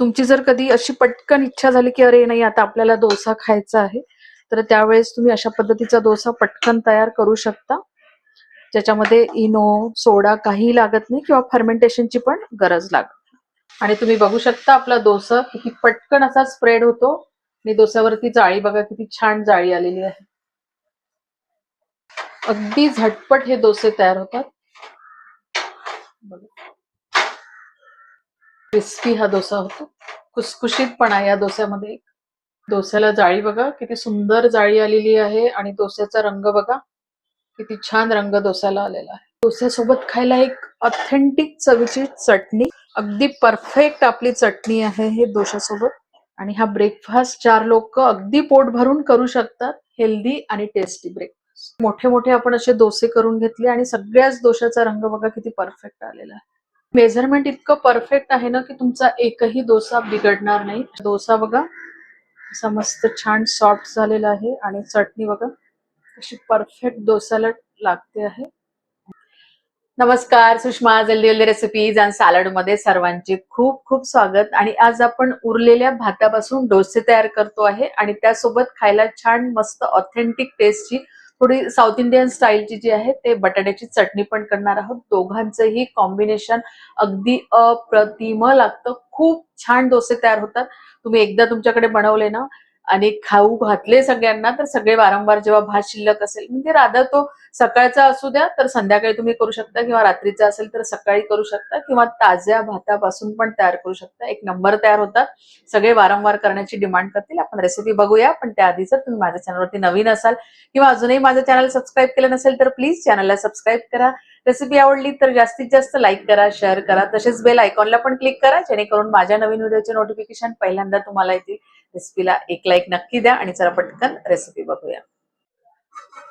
तुमची जर कधी अशी पटकन इच्छा झाली की अरे नाही आता आपल्याला डोसा खायचा आहे तर त्यावेळेस तुम्ही अशा पद्धतीचा डोसा पटकन तयार करू शकता. ज्याच्यामध्ये इनो सोडा काही लागत नाही किंवा फर्मेंटेशनची पण गरज लागत आणि तुम्ही बघू शकता आपला डोसा किती पटकन असा स्प्रेड होतो. आणि डोस्यावरती जाळी बघा किती छान जाळी आलेली आहे. अगदी झटपट हे डोसे तयार होतात. क्रिस्पी हा डोसा होतो. कुसकुशीतपणा या डोस्यामध्ये डोस्याला जाळी बघा किती सुंदर जाळी आलेली आहे आणि डोस्याचा रंग बघा किती छान रंग डोस्याला आलेला आहे. डोस्यासोबत खायला एक ऑथेंटिक चवीची चटणी. अगदी परफेक्ट आपली चटणी आहे हे डोश्यासोबत. आणि हा ब्रेकफास्ट चार लोक अगदी पोट भरून करू शकतात. हेल्दी आणि टेस्टी ब्रेकफास्ट मोठे मोठे आपण असे डोसे करून घेतले आणि सगळ्याच डोश्याचा रंग बघा किती परफेक्ट आलेला आहे. मेजरमेंट इतकं परफेक्ट आहे ना की तुमचा एकही डोसा बिघडणार नाही. डोसा बघा असा मस्त छान सॉफ्ट झालेला आहे आणि चटणी बघा अशी परफेक्ट डोसाला लागते आहे. नमस्कार सुषमा जल्दी जल्दी रेसिपीज आणि सॅलडमध्ये सर्वांचे खूप खूप स्वागत. आणि आज आपण उरलेल्या भातापासून डोसे तयार करतो आहे आणि त्यासोबत खायला छान मस्त ऑथेंटिक टेस्टची थोडी साऊथ इंडियन स्टाईलची जी आहे ते बटाट्याची चटणी पण करणार आहोत. दोघांचंही कॉम्बिनेशन अगदी अप्रतिम लागतं. खूप छान डोसे तयार होतात. तुम्ही एकदा तुमच्याकडे बनवले ना आणि खाऊ घातले सगळ्यांना तर सगळे वारंवार जेव्हा भात शिल्लक असेल म्हणजे राधा तो सकाळचा असू द्या तर संध्याकाळी तुम्ही करू शकता किंवा रात्रीचा असेल तर सकाळी करू शकता किंवा ताज्या भातापासून पण तयार करू शकता. एक नंबर तयार होतात. सगळे वारंवार करण्याची डिमांड करतील. आपण रेसिपी बघूया. पण त्याआधी जर तुम्ही माझ्या चॅनलवरती नवीन असाल किंवा अजूनही माझं चॅनल सबस्क्राईब केलं नसेल तर प्लीज चॅनलला सबस्क्राईब करा. रेसिपी आवडली तर जास्तीत जास्त लाईक करा शेअर करा. तसेच बेल आयकॉनला पण क्लिक करा जेणेकरून माझ्या नवीन व्हिडिओचे नोटिफिकेशन पहिल्यांदा तुम्हाला येतील. रेसिपीला एक लाईक नक्की द्या आणि चला पटकन रेसिपी बघूया.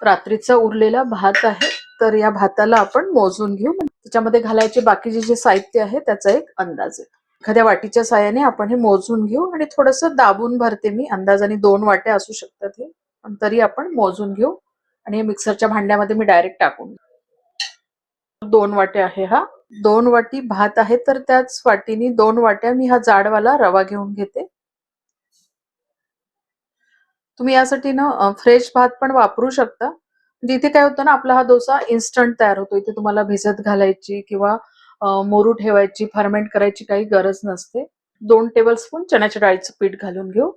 रात्रीचा उरलेला भात आहे तर या भाताला आपण मोजून घेऊ. त्याच्यामध्ये घालायचे बाकीचे जे साहित्य आहे त्याचा एक अंदाज आहे. एखाद्या वाटीच्या साह्याने आपण हे मोजून घेऊ आणि थोडस दाबून भरते मी. अंदाजाने दोन वाट्या असू शकतात हे पण तरी आपण मोजून घेऊ आणि हे मिक्सरच्या भांड्यामध्ये मी डायरेक्ट टाकून घेऊ. दोन वाट्या आहे हा. दोन वाटी भात आहे तर त्याच वाटीने दोन वाट्या मी हा जाडवाला रवा घेऊन घेते. तुम्ही यासाठी ना फ्रेश भात पण वापरू शकता. म्हणजे इथे काय होतं ना आपला हा डोसा इन्स्टंट तयार होतो. इथे तुम्हाला भिजत घालायची किंवा मोरू ठेवायची फर्मेंट करायची काही गरज नसते. दोन टेबल स्पून चण्याच्या डाळीचं पीठ घालून घेऊ.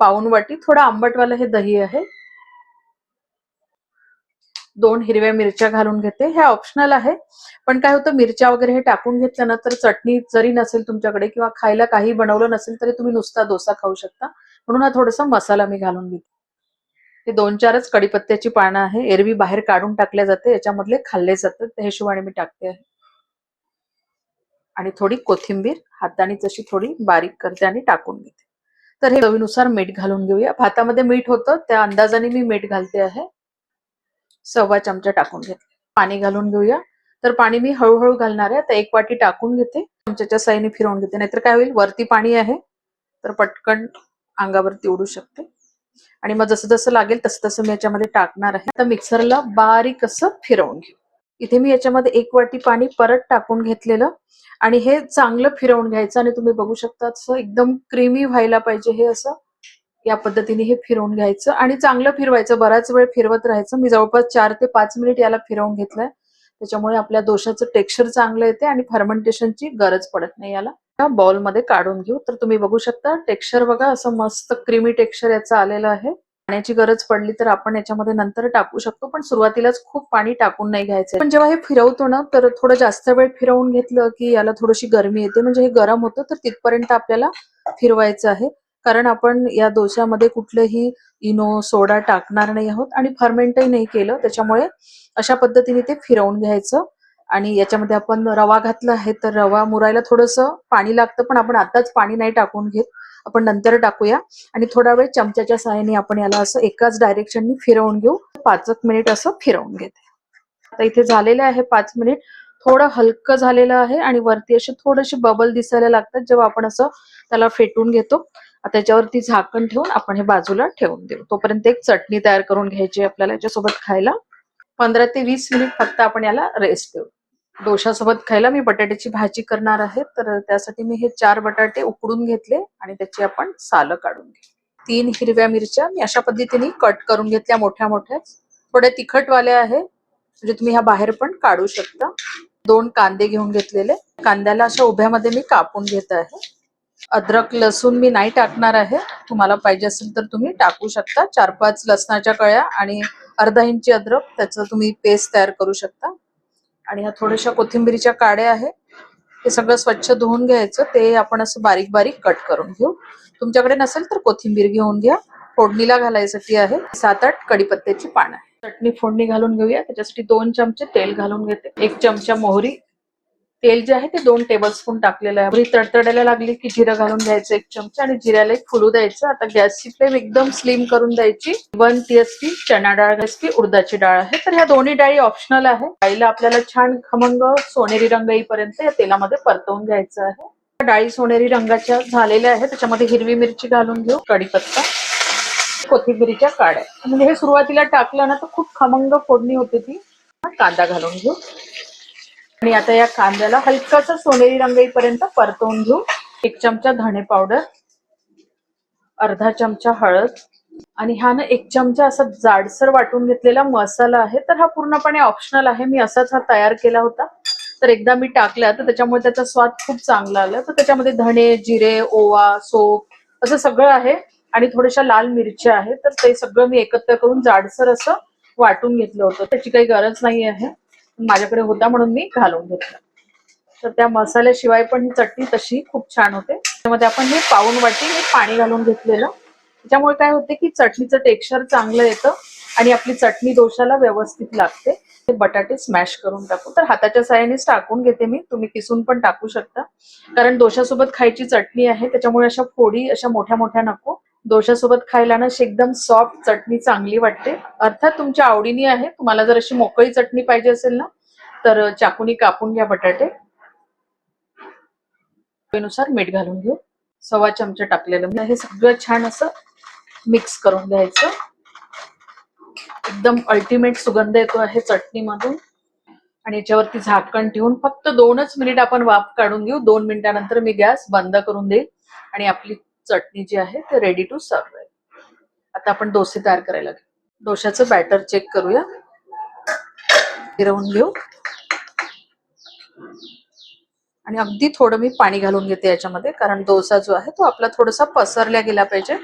पाऊन वाटी थोडं आंबटवालं हे दही आहे. दोन हिरव्या मिरच्या घालून घेते. हे ऑप्शनल आहे. पण काय होतं मिरच्या वगैरे हे टाकून घेतल्यानंतर ना तर चटणी जरी नसेल तुमच्याकडे किंवा खायला काही बनवलं नसेल तरी तुम्ही नुसता डोसा खाऊ शकता. म्हणून हा थोडासा मसाला मी घालून घेते. हे दोन चारच कडीपत्त्याची पानं आहे एरवी बाहेर काढून टाकल्या जाते याच्यामधले खाल्ले जातात त्या हिशोबाने मी टाकते आहे. आणि थोडी कोथिंबीर हाताने जशी थोडी बारीक करते आणि टाकून घेते. तर हे चवीनुसार मीठ घालून घेऊया. भातामध्ये मीठ होतं त्या अंदाजाने मी मीठ घालते आहे. सव्वा चमचा टाकून घेते. पाणी घालून घेऊया. तर पाणी मी हळूहळू घालणार आहे. तर एक वाटी टाकून घेते. चमच्याच्या साईने फिरवून घेते. नाहीतर काय होईल वरती पाणी आहे. तर पटकन अंगावरती उडू शकते. आणि मग जसं जसं लागेल तसं तसं मी याच्यामध्ये टाकणार आहे. आता मिक्सरला बारीक असं फिरवून घेऊ. इथे मी याच्यामध्ये एक वाटी पाणी परत टाकून घेतलेलं. आणि हे चांगलं फिरवून घ्यायचं आणि तुम्ही बघू शकता असं एकदम क्रीमी व्हायला पाहिजे हे असं. या पद्धतीने हे फिरवून घ्यायचं. आणि चांगलं फिरवायचं. बराच वेळ फिरवत राहायचं. मी जवळपास चार ते पाच मिनिट याला फिरवून घेतलंय. त्याच्यामुळे आपल्या दोशाचं टेक्स्चर चांगलं येते आणि फर्मेंटेशनची गरज पडत नाही याला. या मध्ये काढून घेऊ. तर तुम्ही बघू शकता टेक्स्चर बघा असं मस्त क्रीमी टेक्स्चर याचं आलेलं आहे. पाण्याची गरज पडली तर आपण याच्यामध्ये नंतर टाकू शकतो पण सुरुवातीलाच खूप पाणी टाकून नाही घ्यायचं. पण जेव्हा हे फिरवतो ना तर थोडं जास्त वेळ फिरवून घेतलं की याला थोडीशी गरमी येते. म्हणजे हे गरम होतं तर तिथपर्यंत आपल्याला फिरवायचं आहे. कारण आपण या दोश्यामध्ये कुठलंही इनो सोडा टाकणार नाही आहोत आणि फर्मेंटही नाही केलं. त्याच्यामुळे अशा पद्धतीने ते फिरवून घ्यायचं आणि याच्यामध्ये आपण रवा घातला आहे तर रवा मुरायला थोडंसं पाणी लागतं पण आपण आताच पाणी नाही टाकून घेत. आपण नंतर टाकूया आणि थोडा वेळ चमच्याच्या सहाय्याने आपण याला असं एकाच डायरेक्शननी फिरवून घेऊ. पाच एक मिनिट असं फिरवून घेते. आता इथे झालेलं आहे पाच मिनिट थोडं हलकं झालेलं आहे आणि वरती असे थोडेसे बबल दिसायला लागतात जेव्हा आपण असं त्याला फेटून घेतो. आता त्याच्यावरती झाकण ठेवून आपण हे बाजूला ठेवून देऊ. तोपर्यंत एक चटणी तयार करून घ्यायची आपल्याला याच्यासोबत खायला. पंधरा ते वीस मिनिट फक्त आपण याला रेस्ट देऊ. डोशासोबत खायला मी बटाट्याची भाजी करणार आहे. तर त्यासाठी मी हे चार बटाटे उकडून घेतले आणि त्याची आपण सालं काढून घेऊ. तीन हिरव्या मिरच्या मी अशा पद्धतीने कट करून घेतल्या मोठ्या मोठ्या थोड्या तिखटवाल्या आहे म्हणजे तुम्ही ह्या बाहेर पण काढू शकता. दोन कांदे घेऊन घेतलेले. कांद्याला अशा उभ्यामध्ये मी कापून घेत आहे. अद्रक लसूण मी नाही टाकणार आहे. तुम्हाला पाहिजे असेल तर तुम्ही टाकू शकता. चार पाच लसणाच्या कळ्या आणि अर्धा इंची अद्रक त्याचं तुम्ही पेस्ट तयार करू शकता. आणि ह्या थोड्याशा कोथिंबीरीच्या काड्या आहे. ते सगळं स्वच्छ धुवून घ्यायचं. ते आपण असं बारीक बारीक कट करून घेऊ. तुमच्याकडे नसेल तर कोथिंबीर घेऊन घ्या. फोडणीला घालायसाठी आहे. सात आठ कडीपत्त्याची पानं. चटणी फोडणी घालून घेऊया. त्याच्यासाठी दोन चमचे तेल घालून घेते. एक चमचा मोहरी तेल जे आहे ते दोन टेबलस्पून टाकलेलं आहे. बरी तडतडायला लागली की जिरं घालून घ्यायचं एक चमचा आणि जिऱ्याला एक फुलू द्यायचं. आता गॅसची फ्लेम एकदम स्लिम करून द्यायची. वन टीएसपी चणा डाळ टी उडदाची डाळ आहे. तर ह्या दोन्ही डाळी ऑप्शनल आहे. डाळीला आपल्याला छान खमंग सोनेरी रंग येईपर्यंत या तेलामध्ये परतवून घ्यायचं आहे. डाळी सोनेरी रंगाच्या झालेल्या आहेत. त्याच्यामध्ये हिरवी मिरची घालून घेऊ. कढीपत्ता. कोथिंबिरीच्या काड्या. म्हणजे हे सुरुवातीला टाकलं ना तर खूप खमंग फोडणी होते ती. कांदा घालून घेऊ. आणि आता या कांद्याला हलकासा सोनेरी रंग येईपर्यंत परतवून घेऊ. एक चमचा धणे पावडर अर्धा चमचा हळद आणि हा ना एक चमचा असा जाडसर वाटून घेतलेला मसाला आहे. तर हा पूर्णपणे ऑप्शनल आहे. मी असाच हा तयार केला होता. तर एकदा मी टाकला तर त्याच्यामुळे त्याचा स्वाद खूप चांगला आला. तर त्याच्यामध्ये धणे जिरे ओवा सोप असं सगळं आहे आणि थोड्याशा लाल मिरच्या आहेत. तर ते सगळं मी एकत्र करून जाडसर असं वाटून घेतलं होतं. त्याची काही गरज नाही आहे माझ्याकडे होता म्हणून मी घालून घेतला. तर त्या मसाल्याशिवाय पण ही चटणी तशी खूप छान होते. त्यामध्ये आपण हे पाऊन वाटी हे पाणी घालून घेतलेलं. त्याच्यामुळे काय होते की चटणीचं टेक्स्चर चांगलं येतं आणि आपली चटणी दोशाला व्यवस्थित लागते. हे बटाटे स्मॅश करून टाकू. तर हाताच्या साह्यानेच टाकून घेते मी. तुम्ही किसून पण टाकू शकता. कारण दोशासोबत खायची चटणी आहे. त्याच्यामुळे अशा फोडी अशा मोठ्या मोठ्या नको. दोशासोबत खायला ना एकदम सॉफ्ट चटणी चांगली वाटते. अर्थात तुमच्या आवडीने आहे. तुम्हाला जर अशी मोकळी चटणी पाहिजे असेल ना तर चाकूनी कापून घ्या बटाटे. नुसार मीठ घालून घेऊ. सव्वा चमचा टाकलेलं हे सगळं छान असं मिक्स करून घ्यायचं. एकदम अल्टिमेट सुगंध येतो आहे चटणीमधून. आणि याच्यावरती झाकण ठेवून फक्त दोनच मिनिट आपण वाफ काढून घेऊ. दोन मिनिटानंतर मी गॅस बंद करून देईल. आणि आपली चटणी जी आहे ते रेडी टू सर्व आहे. आता आपण डोसे तयार करायला घेऊ डोशाचं बॅटर चेक करूया. फिरवून घेऊ. आणि अगदी थोडं मी पाणी घालून घेते याच्यामध्ये कारण डोसा जो आहे तो आपला थोडासा पसरल्या गेला पाहिजे.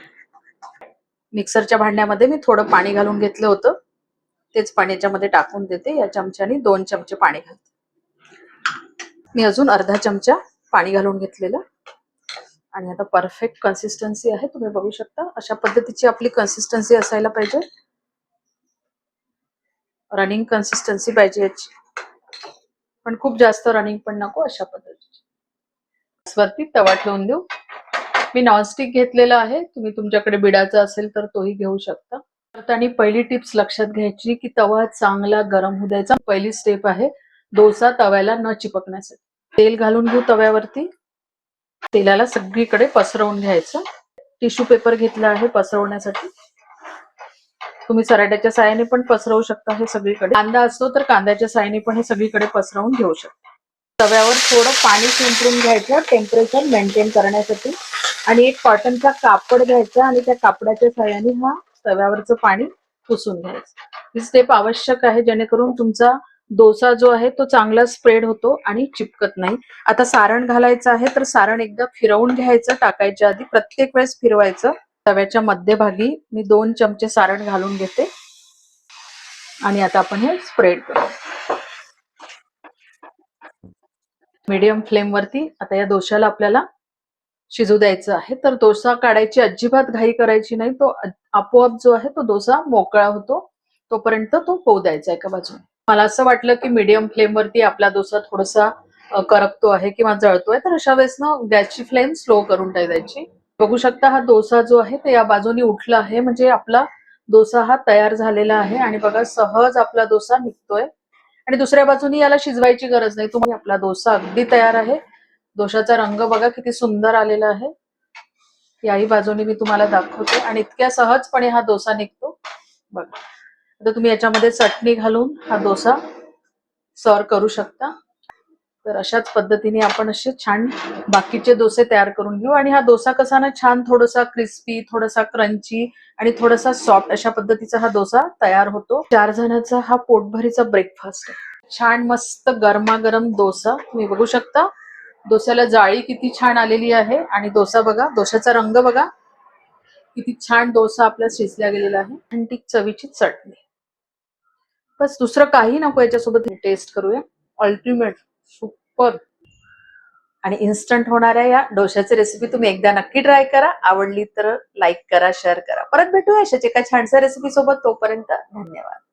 मिक्सरच्या भांड्यामध्ये मी थोडं पाणी घालून घेतलं होतं. तेच पाणी याच्यामध्ये टाकून देते. या चमच्याने दोन चमचे पाणी घालते. मी अजून अर्धा चमचा पाणी घालून घेतलेलं. आणि आता परफेक्ट कन्सिस्टन्सी आहे तुम्ही बघू शकता. अशा पद्धतीची आपली कन्सिस्टन्सी असायला पाहिजे. रनिंग कन्सिस्टन्सी पाहिजे याची. पण खूप जास्त रनिंग पण नको अशा पद्धतीची. वरती तवा ठेवून देऊ. मी नॉनस्टिक घेतलेला आहे. तुम्ही तुमच्याकडे बिडाचा असेल तर तोही घेऊ शकता. आणि पहिली टिप्स लक्षात घ्यायची की तवा चांगला गरम होऊ द्यायचा. पहिली स्टेप आहे डोसा तव्याला न चिपकण्यासाठी. तेल घालून घेऊ तव्यावरती. तेलाला सगळीकडे पसरवून घ्यायचं. टिश्यू पेपर घेतला आहे पसरवण्यासाठी. तुम्ही सराट्याच्या साह्याने पण पसरवू शकता हे सगळीकडे. कांदा असतो तर कांद्याच्या साह्याने पण हे सगळीकडे पसरवून घेऊ शकता. तव्यावर थोडं पाणी शिंपडून घ्यायचं टेम्परेचर मेंटेन करण्यासाठी. आणि एक कॉटनचा कापड घ्यायचा आणि त्या कापडाच्या साह्याने हा तव्यावरचं पाणी पुसून घ्यायचं. ही स्टेप आवश्यक आहे जेणेकरून तुमचा डोसा जो आहे तो चांगला स्प्रेड होतो आणि चिपकत नाही. आता सारण घालायचं आहे तर सारण एकदा फिरवून घ्यायचं टाकायच्या आधी प्रत्येक वेळेस फिरवायचं. तव्याच्या मध्यभागी मी दोन चमचे सारण घालून घेते. आणि आता आपण हे स्प्रेड करू. मीडियम फ्लेमवरती आता या डोशाला आपल्याला शिजू द्यायचं आहे. तर डोसा काढायची अजिबात घाई करायची नाही. तो आपोआप जो आहे तो डोसा मोकळा होतो. तोपर्यंत तो होऊ द्यायचा एका बाजूने. मला असं वाटलं की मीडियम फ्लेम वरती आपला डोसा थोडासा करपतो आहे किंवा जळतोय तर अशा वेळेस ना गॅसची फ्लेम स्लो करून टाकायची. बघू शकता हा डोसा जो आहे ते या बाजूने उठला आहे म्हणजे आपला डोसा हा तयार झालेला आहे आणि बघा सहज आपला डोसा निघतोय. आणि दुसऱ्या बाजूने याला शिजवायची गरज नाही तुम्ही आपला डोसा अगदी तयार आहे. डोशाचा रंग बघा किती सुंदर आलेला आहे. याही बाजूने मी तुम्हाला दाखवते आणि इतक्या सहजपणे हा डोसा निघतो. बघा. आता तुम्ही याच्यामध्ये चटणी घालून हा डोसा सर्व करू शकता. तर अशाच पद्धतीने आपण असे छान बाकीचे डोसे तयार करून घेऊ. आणि हा डोसा कसा ना छान थोडासा क्रिस्पी थोडासा क्रंची आणि थोडासा सॉफ्ट अशा पद्धतीचा हा डोसा तयार होतो. चार जणांचा हा पोटभरीचा ब्रेकफास्ट छान मस्त गरमागरम डोसा तुम्ही बघू शकता. डोस्याला जाळी किती छान आलेली आहे. आणि डोसा बघा डोशाचा रंग बघा. किती छान डोसा आपला शिजला गेलेला आहे. आणि ती चवीची चटणी. बस दुसरं काही नको याच्यासोबत. टेस्ट करूया. अल्टिमेट सुपर आणि इन्स्टंट होणाऱ्या या डोशाची रेसिपी तुम्ही एकदा नक्की ट्राय करा. आवडली तर लाईक करा शेअर करा. परत भेटूया अशाच एका छानशा रेसिपी सोबत. तोपर्यंत धन्यवाद.